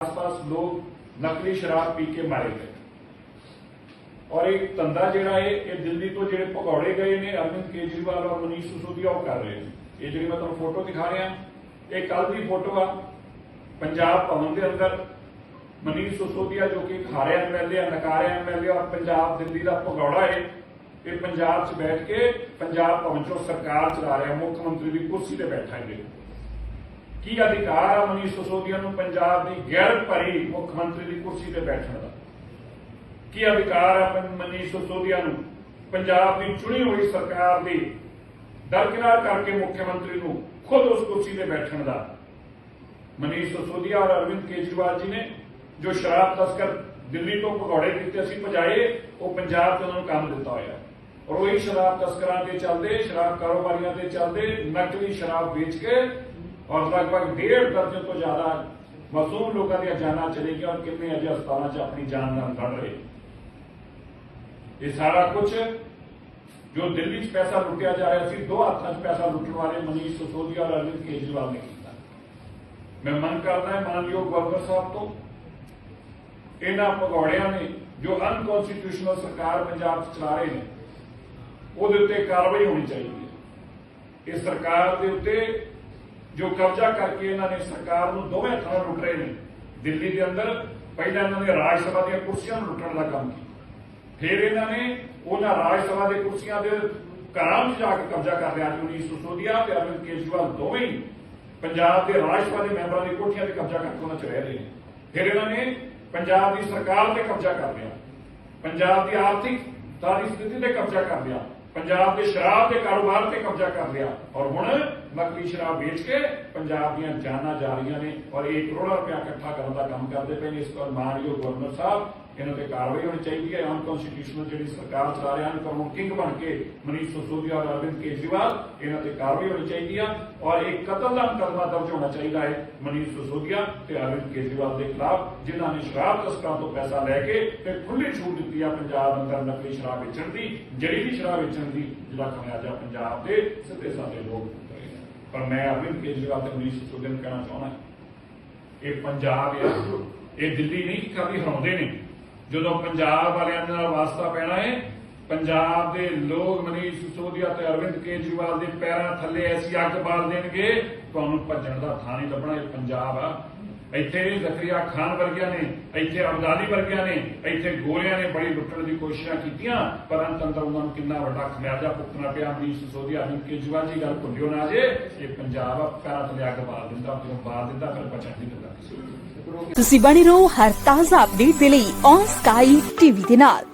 ਆਸ-ਪਾਸ ਲੋਕ ਨਕਲੀ ਸ਼ਰਾਬ ਪੀ ਕੇ ਮਾਰੇ ਗਏ। ਔਰ ਇਹ ਧੰਦਾ ਜਿਹੜਾ ਹੈ, ਇਹ ਦਿੱਲੀ ਤੋਂ ਜਿਹੜੇ ਭਗੌੜੇ ਗਏ ਨੇ, ਅਰਵਿੰਦ ਕੇਜਰੀਵਾਲ ਔਰ ਮਨੀਸ਼ ਸਿਸੋਦੀਆ ਉਹ ਕਰ ਰਹੇ ਨੇ। ਇਹ ਜਿਹੜੀ ਮੈਂ ਤੁਹਾਨੂੰ ਫੋਟੋ ਦਿਖਾ ਰਿਹਾ, ਇਹ ਕੱਲ ਦੀ ਫੋਟੋ ਆ। ਪੰਜਾਬ ਭਵਨ ਦੇ ਅੰਦਰ ਮਨੀਸ਼ ਸਿਸੋਦੀਆ ਜੋ ਕਿ ਇੱਕ ਹਾਰਿਆ ਐਮਐਲਏ ਆ, ਨਕਾਰਿਆ ਐਮਐਲਏ ਔਰ ਪੰਜਾਬ ਦਿੱਲੀ ਦਾ ਭਗੌੜਾ ਹੈ, ਇਹ ਪੰਜਾਬ 'ਚ ਬੈਠ ਕੇ ਪੰਜਾਬ ਭਵਨ 'ਚੋਂ ਸਰਕਾਰ ਚਲਾ ਰਿਹਾ, ਮੁੱਖ ਮੰਤਰੀ ਦੀ ਕੁਰਸੀ ਤੇ ਬੈਠਾ ਕੀ ਅਧਿਕਾਰ ਆ ਮਨੀਸ਼ ਸਿਸੋਦੀਆ ਨੂੰ ਪੰਜਾਬ ਦੀ ਗੈਰ ਭਰੀ ਮੁੱਖ ਮੰਤਰੀ ਦੀ ਕੁਰਸੀ ਤੇ ਬੈਠਣ ਦਾ? ਕੀ ਅਧਿਕਾਰ ਆ ਮਨੀਸ਼ ਸਿਸੋਦੀਆ ਨੂੰ ਪੰਜਾਬ ਦੀ ਚੁਣੀ ਹੋਈ ਸਰਕਾਰ ਦੀ ਦਰਕਿਨਾਰ ਕਰਕੇ ਮੁੱਖ ਮੰਤਰੀ ਨੂੰ ਖੁਦ ਉਸ ਕੁਰਸੀ ਤੇ ਬੈਠਣ ਦਾ? ਮਨੀਸ਼ ਸਿਸੋਦੀਆ ਔਰ ਅਰਵਿੰਦ ਕੇਜਰੀਵਾਲ ਜੀ ਨੇ ਜੋ ਸ਼ਰਾਬ ਤਸਕਰ ਦਿੱਲੀ ਤੋਂ ਭਗੌੜੇ ਕੀਤੇ ਅਸੀਂ ਭਜਾਏ, ਉਹ ਪੰਜਾਬ 'ਚ ਉਹਨਾਂ ਨੂੰ ਕੰਮ ਦਿੱਤਾ ਹੋਇਆ। ਔਰ ਉਹੀ ਸ਼ਰਾਬ ਤਸਕਰਾਂ ਦੇ ਚੱਲਦੇ, ਸ਼ਰਾਬ ਕਾਰੋਬਾਰੀਆਂ ਦੇ ਚੱਲਦੇ, ਨਕਲੀ ਸ਼ਰਾਬ ਵੇਚ ਕੇ ਔਰ ਲਗਭਗ ਡੇਢ ਦਰਜਨ ਤੋਂ ਜ਼ਿਆਦਾ ਮਾਸੂਮ ਲੋਕਾਂ ਦੀਆਂ ਜਾਨਾਂ ਚਲੇ ਗਈਆਂ ਔਰ ਕਿੰਨੇ ਅਜੇ ਹਸਪਤਾਲਾਂ 'ਚ ਆਪਣੀ ਜਾਨ ਨਾਲ ਲੜ ਰਹੇ ਇਹ ਸਾਰਾ ਕੁਝ ਜੋ ਦਿੱਲੀ 'ਚ ਪੈਸਾ ਲੁੱਟਿਆ ਜਾ ਰਿਹਾ ਸੀ ਦੋ ਹੱਥਾਂ 'ਚ ਪੈਸਾ ਲੁੱਟਣ ਵਾਲੇ ਮਨੀਸ਼ ਸਿਸੋਦੀਆ ਔਰ ਅਰਵਿੰਦ ਕੇਜਰੀਵਾਲ ਨੇ ਕੀਤਾ ਮੈਂ ਮੰਗ ਕਰਦਾ ਹਾਂ ਮਾਨਯੋਗ ਗਵਰਨਰ ਸਾਹਿਬ ਤੋਂ ਇਹਨਾਂ ਭਗੌੜਿਆਂ ਨੇ ਜੋ ਅਨਕਨਸਟੀਟਿਊਸ਼ਨਲ ਸਰਕਾਰ ਪੰਜਾਬ 'ਚ ਚਲਾ ਰਹੇ ਨੇ ਉਹਦੇ ਉੱਤੇ ਕਾਰਵਾਈ ਹੋਣੀ ਚਾਹੀਦੀ ਹੈ ਇਹ ਸਰਕਾਰ ਦੇ ਉੱਤੇ ਜੋ ਕਬਜ਼ਾ ਕਰਕੇ ਇਹਨਾਂ ਨੇ ਸਰਕਾਰ ਨੂੰ ਦੋਵੇਂ ਹੱਥਾਂ ਲੁੱਟ ਰਹੇ ਨੇ। ਦਿੱਲੀ ਦੇ ਅੰਦਰ ਪਹਿਲਾਂ ਇਹਨਾਂ ਨੇ ਰਾਜ ਸਭਾ ਦੀਆਂ ਕੁਰਸੀਆਂ ਨੂੰ ਲੁੱਟਣ ਦਾ ਕੰਮ ਕੀਤਾ। ਫਿਰ ਇਹਨਾਂ ਨੇ ਉਹਨਾਂ ਰਾਜ ਸਭਾ ਦੇ ਕੁਰਸੀਆਂ ਦੇ ਘਰਾਂ ਵਿੱਚ ਜਾ ਕੇ ਕਬਜ਼ਾ ਕਰ ਲਿਆ। ਮਨੀਸ਼ ਸਿਸੋਦੀਆ ਤੇ ਅਰਵਿੰਦ ਕੇਜਰੀਵਾਲ ਦੋਵੇਂ ਹੀ ਪੰਜਾਬ ਦੇ ਰਾਜ ਸਭਾ ਦੇ ਮੈਂਬਰਾਂ ਦੀ ਕੋਠੀਆਂ ਤੇ ਕਬਜ਼ਾ ਕਰਕੇ ਉਹਨਾਂ 'ਚ ਰਹਿ ਰਹੇ ਨੇ। ਫਿਰ ਇਹਨਾਂ ਨੇ ਪੰਜਾਬ ਦੀ ਸਰਕਾਰ ਤੇ ਕਬਜ਼ਾ ਕਰ ਲਿਆ। ਪੰਜਾਬ ਦੀ ਆਰਥਿਕ ਦੀ ਸਥਿਤੀ ਤੇ ਕਬਜ਼ਾ ਕਰ ਲਿਆ। ਪੰਜਾਬ ਦੇ ਸ਼ਰਾਬ ਦੇ ਕਾਰੋਬਾਰ ਤੇ ਕਬਜ਼ਾ ਕਰ ਲਿਆ ਔਰ ਹੁਣ ਨਕਲੀ ਸ਼ਰਾਬ ਵੇਚ ਕੇ ਪੰਜਾਬ ਦੀਆਂ ਜਾਨਾਂ ਜਾ ਰਹੀਆਂ ਨੇ ਔਰ ਇਹ ਕਰੋੜਾਂ ਰੁਪਇਆ ਇਕੱਠਾ ਕਰਨ ਦਾ ਕੰਮ ਕਰਦੇ ਪਏ ਨੇ ਇਸ ਤੋਂ ਮਾਨਯੋਗ ਗਵਰਨਰ ਸਾਹਿਬ ਇਹਨਾਂ ਤੇ ਕਾਰਵਾਈ ਹੋਣੀ ਚਾਹੀਦੀ ਹੈ। ਅਨਕਨਸਟੀਟਿਊਸ਼ਨਲ ਜਿਹੜੀ ਸਰਕਾਰ ਚਲਾ ਰਿਹਾ ਹਨ ਨੂੰ ਕਿੰਗ ਬਣ ਕੇ ਮਨੀਸ਼ ਸਿਸੋਦੀਆ ਔਰ ਅਰਵਿੰਦ ਕੇਜਰੀਵਾਲ ਇਹਨਾਂ ਤੇ ਕਾਰਵਾਈ ਹੋਣੀ ਚਾਹੀਦੀ ਆ ਔਰ ਇੱਕ ਕਤਲ ਦਾ ਮੁਕੱਦਮਾ ਦਰਜ ਹੋਣਾ ਚਾਹੀਦਾ ਹੈ ਮਨੀਸ਼ ਸਿਸੋਦੀਆ ਤੇ ਅਰਵਿੰਦ ਕੇਜਰੀਵਾਲ ਦੇ ਖਿਲਾਫ, ਜਿਨ੍ਹਾਂ ਨੇ ਸ਼ਰਾਬ ਤਸਕਰਾਂ ਤੋਂ ਪੈਸਾ ਲੈ ਕੇ ਤੇ ਖੁੱਲੀ ਛੂਟ ਦਿੱਤੀ ਆ ਪੰਜਾਬ ਅੰਦਰ ਨਕਲੀ ਸ਼ਰਾਬ ਵੇਚਣ ਦੀ, ਜਿਹੜੀ ਵੀ ਸ਼ਰਾਬ ਵੇਚਣ ਦੀ, ਜਿਹੜਾ ਖਮਿਆਜਾ ਪੰਜਾਬ ਦੇ ਸਿੱਧੇ ਸਾਦੇ ਲੋਕ ਪਰ ਮੈਂ ਅਰਵਿੰਦ ਕੇਜਰੀਵਾਲ ਤੇ ਮਨੀਸ਼ ਸਿਸੋਦੀਆ ਨੂੰ ਕਹਿਣਾ ਚਾਹੁੰਦਾ ਇਹ ਪੰਜਾਬ ਆ ਇਹ ਦਿੱਲੀ ਨਹੀਂ, ਕਦੀ ਹਰਾਉਂਦੇ ਨੇ ਜਦੋਂ ਪੰਜਾਬ ਵਾਲਿਆਂ ਦੇ ਨਾਲ ਵਾਸਤਾ ਪੈਣਾ ਹੈ, ਪੰਜਾਬ ਦੇ ਲੋਕ ਮਨੀਸ਼ ਸਿਸੋਦੀਆ ਤੇ ਅਰਵਿੰਦ ਕੇਜਰੀਵਾਲ ਦੇ ਪੈਰਾਂ ਥੱਲੇ ਐਸੀ ਅੱਗ ਬਾਲ ਦੇਣਗੇ, ਤੁਹਾਨੂੰ ਭੱਜਣ ਦਾ ਥਾਂ ਨਹੀਂ ਲੱਭਣਾ, ਇਹ ਪੰਜਾਬ ਆ। ਇੱਥੇ ਜ਼ਕਰੀਆ ਖਾਨ ਵਰਗਿਆਂ ਨੇ, ਇੱਥੇ ਅਬਦਾਲੀ ਵਰਗਿਆਂ ਨੇ, ਇੱਥੇ ਗੋਰਿਆਂ ਨੇ ਬੜੀ ਲੁੱਟਣ ਦੀ ਕੋਸ਼ਿਸ਼ਾਂ ਕੀਤੀਆਂ, ਪਰ ਅੰਤ ਅੰਦਰ ਉਹਨਾਂ ਨੂੰ ਕਿੰਨਾ ਵੱਡਾ ਖਮਿਆਜਾ ਭੁਗਤਣਾ ਪਿਆ ਮਨੀਸ਼ ਸਿਸੋਦੀਆ ਅਰਵਿੰਦ ਕੇਜਰੀਵਾਲ ਜੀ, ਗੱਲ ਭੁੱਲਿਓ ਨਾ ਜੇ, ਇਹ ਪੰਜਾਬ ਆ ਪੈਰਾਂ ਥੱਲੇ ਅੱਗ ਬਾਲ ਦਿੰਦਾ, ਜਦੋਂ ਬਾਲ ਦਿੰਦਾ, ਫਿਰ ਬਚਣ ਨਹੀਂ ਦਿੰਦਾ। ਤੁਸੀਂ ਬਣੇ ਰਹੋ ਹਰ ਤਾਜ਼ਾ ਅਪਡੇਟ ਦੇ ਲਈ ਔਨ ਸਕਾਈ ਟੀਵੀ ਦੇ ਨਾਲ।